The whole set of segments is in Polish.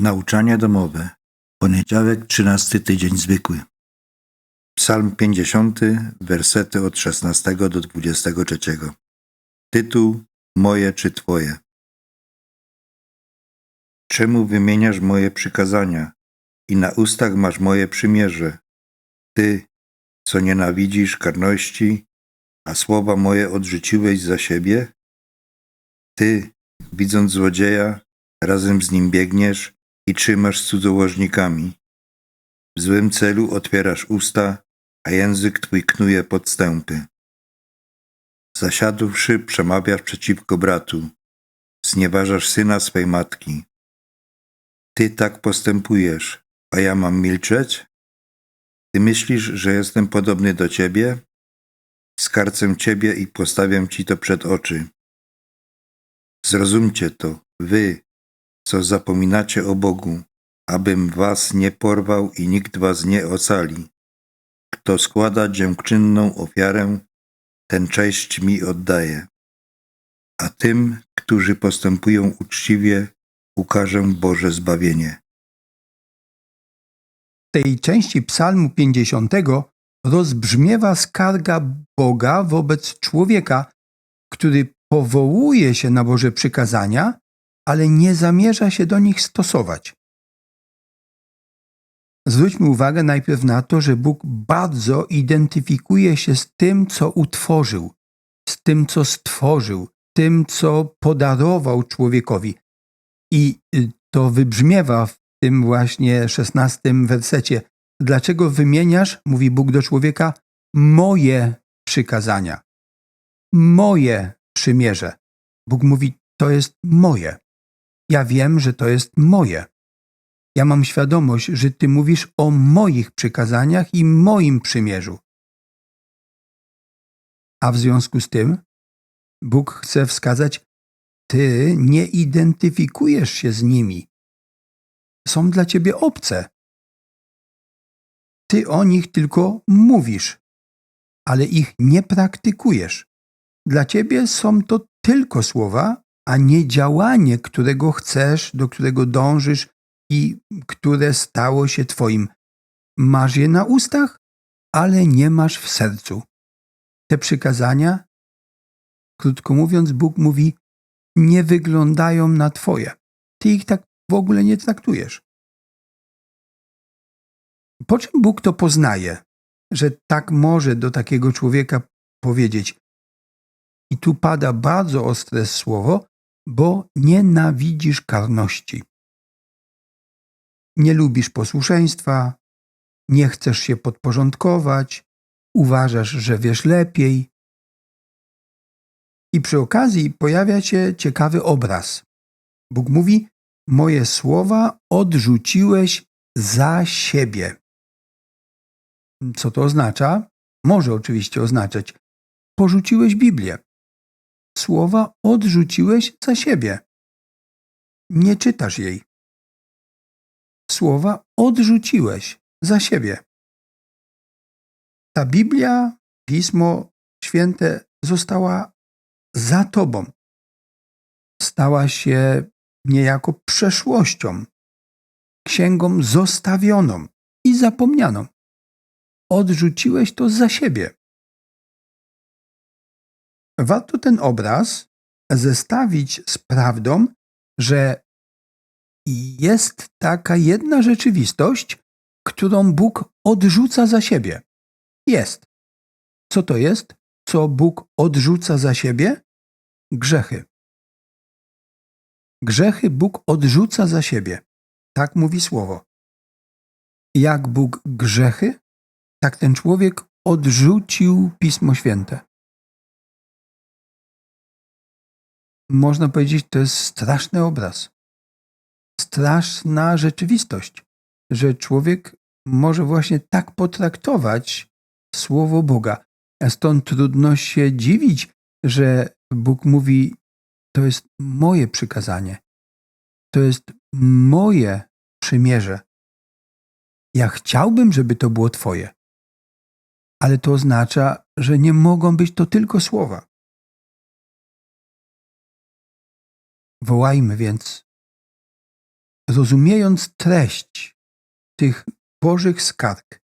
Nauczanie domowe. Poniedziałek, 13 tydzień zwykły. Psalm 50, wersety od 16 do 23. Tytuł Moje czy Twoje. Czemu wymieniasz moje przykazania i na ustach masz moje przymierze? Ty, co nienawidzisz karności, a słowa moje odrzuciłeś za siebie? Ty, widząc złodzieja, razem z nim biegniesz i trzymasz cudzołożnikami. W złym celu otwierasz usta, a język twój knuje podstępy. Zasiadłszy, przemawiasz przeciwko bratu, znieważasz syna swej matki. Ty tak postępujesz, a ja mam milczeć? Ty myślisz, że jestem podobny do ciebie? Skarcę ciebie i postawiam ci to przed oczy. Zrozumcie to, wy, co zapominacie o Bogu, abym was nie porwał i nikt was nie ocali. Kto składa dziękczynną ofiarę, ten cześć mi oddaje. A tym, którzy postępują uczciwie, ukażę Boże zbawienie. W tej części Psalmu 50 rozbrzmiewa skarga Boga wobec człowieka, który powołuje się na Boże przykazania, ale nie zamierza się do nich stosować. Zwróćmy uwagę najpierw na to, że Bóg bardzo identyfikuje się z tym, co utworzył, z tym, co stworzył, tym, co podarował człowiekowi. I y, to wybrzmiewa w tym właśnie szesnastym wersecie. Dlaczego wymieniasz, mówi Bóg do człowieka, moje przykazania, moje przymierze? Bóg mówi, to jest moje. Ja wiem, że to jest moje. Ja mam świadomość, że Ty mówisz o moich przykazaniach i moim przymierzu. A w związku z tym Bóg chce wskazać, Ty nie identyfikujesz się z nimi. Są dla Ciebie obce. Ty o nich tylko mówisz, ale ich nie praktykujesz. Dla Ciebie są to tylko słowa, a nie działanie, którego chcesz, do którego dążysz i które stało się Twoim. Masz je na ustach, ale nie masz w sercu. Te przykazania, krótko mówiąc, Bóg mówi, nie wyglądają na Twoje. Ty ich tak w ogóle nie traktujesz. Po czym Bóg to poznaje, że tak może do takiego człowieka powiedzieć? I tu pada bardzo ostre słowo, bo nienawidzisz karności. Nie lubisz posłuszeństwa, nie chcesz się podporządkować, uważasz, że wiesz lepiej. I przy okazji pojawia się ciekawy obraz. Bóg mówi: Moje słowa odrzuciłeś za siebie. Co to oznacza? Może oczywiście oznaczać: porzuciłeś Biblię. Słowa odrzuciłeś za siebie. Nie czytasz jej. Słowa odrzuciłeś za siebie. Ta Biblia, Pismo Święte została za tobą. Stała się niejako przeszłością, księgą zostawioną i zapomnianą. Odrzuciłeś to za siebie. Warto ten obraz zestawić z prawdą, że jest taka jedna rzeczywistość, którą Bóg odrzuca za siebie. Jest. Co to jest? Co Bóg odrzuca za siebie? Grzechy. Grzechy Bóg odrzuca za siebie. Tak mówi słowo. Jak Bóg grzechy, tak ten człowiek odrzucił Pismo Święte. Można powiedzieć, to jest straszny obraz. Straszna rzeczywistość, że człowiek może właśnie tak potraktować Słowo Boga. A stąd trudno się dziwić, że Bóg mówi: To jest moje przykazanie, to jest moje przymierze. Ja chciałbym, żeby to było Twoje, ale to oznacza, że nie mogą być to tylko słowa. Wołajmy więc rozumiejąc treść tych Bożych skarg,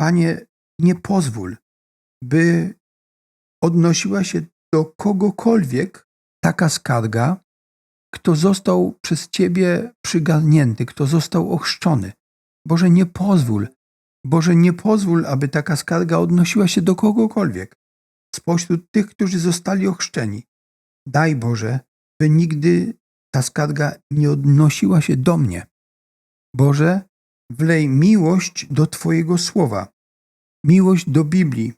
Panie, nie pozwól, by odnosiła się do kogokolwiek taka skarga, kto został przez Ciebie przygarnięty, kto został ochrzczony. Boże, nie pozwól, Boże, nie pozwól, aby taka skarga odnosiła się do kogokolwiek spośród tych, którzy zostali ochrzczeni. Daj Boże, by nigdy ta skarga nie odnosiła się do mnie. Boże, wlej miłość do Twojego słowa, miłość do Biblii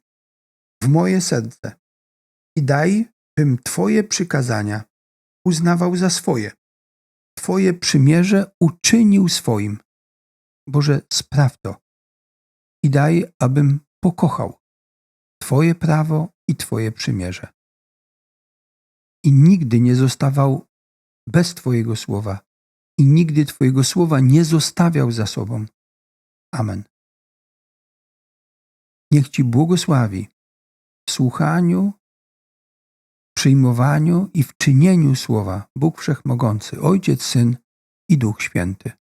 w moje serce i daj, bym Twoje przykazania uznawał za swoje, Twoje przymierze uczynił swoim. Boże, spraw to i daj, abym pokochał Twoje prawo i Twoje przymierze. I nigdy nie zostawał bez Twojego słowa i nigdy Twojego słowa nie zostawiał za sobą. Amen. Niech Ci błogosławi w słuchaniu, przyjmowaniu i w czynieniu słowa Bóg Wszechmogący, Ojciec, Syn i Duch Święty.